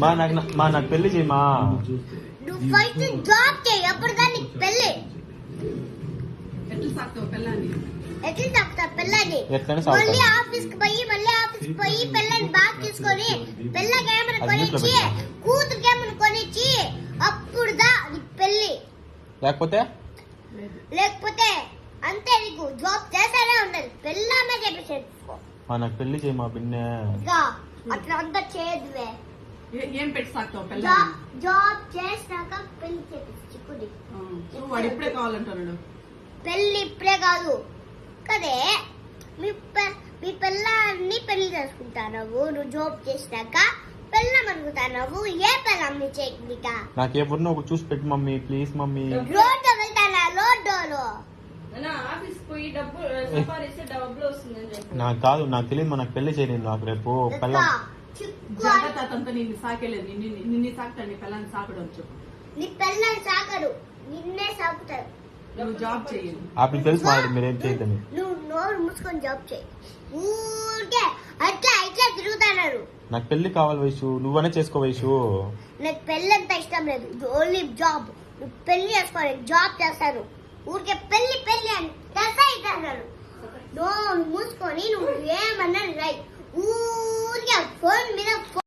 మా నాకు మా నాకు పెళ్ళి చేయమా? జాబ్ చేయి అప్పుడు దాన్ని పెళ్ళి. ఎట్లా ఎట్లనే సాగుతా. మళ్ళీ ఆఫీస్కి పోయి మళ్ళీ ఆఫీస్కి పోయి పెళ్ళని బాగా తీసుకొని అది ఇంట్లో కొనిచ్చి పెట్టు. ఏమైనా కొనిచ్చి అప్పుడు దా నీ పెళ్ళి. లేకపోతే? లేకపోతే అంతే నీకు జాబ్ చేస్తానే ఉండాలి పెళ్ళామే చెప్పేసేది మా నాకు పెళ్ళి చేయమా బిన్నె ఇంకా అట్లా అంతా చేయదువే ఏ- ఏం పెట్టి సాగుతావు జా- పిల్లాన్ని జాబ్ చేసినాక పెళ్ళి చేపించు చిక్కుడి ఆ, సో వాడు ఇప్పుడే కావాలంటున్నాడు. పెళ్ళి ఇప్పుడే కాదు. కదే మీ పె- మీ పిల్లాన్ని పెళ్ళి చేసుకుంటావు నువ్వు జాబ్ చేసినాక పెళ్ళం అనుకుంటావు ఏ పెళ్ళం నీ చేయక నాకు ఎవరినో ఒక చూసి పెట్టు మమ్మీ ప్లీజ్ మమ్మీ. రోడ్డు వెళ్తానా రోడ్డులో? నాకు కాదు నాకు తెలియదు మా నాకు పెళ్ళి చేయను నాకు రేపు పెళ్ళం. అతనితో నిన్ను సాకేలేదు. నిన్ను నిన్ను సాకుతాడు నీ పిల్లని సాకడం వచ్చు నీ పిల్లని సాగడు నిన్నే సాగుతారు నువ్వు జాబ్ చేయాలి అప్పుడు తెలుసు మా మీరేం చేయదని నువ్వు నోరు మూసుకొని జాబ్ చేయి ఊరికే అట్లా ఇట్లా తిరుగుతున్నారు. నాకు పెళ్ళి కావాలి వయసు నువ్వనే చేసుకో వయసు నాకు పెళ్ళి అంత ఇష్టం లేదు. Only job. నువ్వు పెళ్ళి చేసుకోవాలి జాబ్ చేస్తాను ఊరికే పెళ్ళి పెళ్ళి అని ఇద్దరు నోరు మూసుకొని నువ్వు ఏమన్నా రై ఊరికే ఫోన్ మీద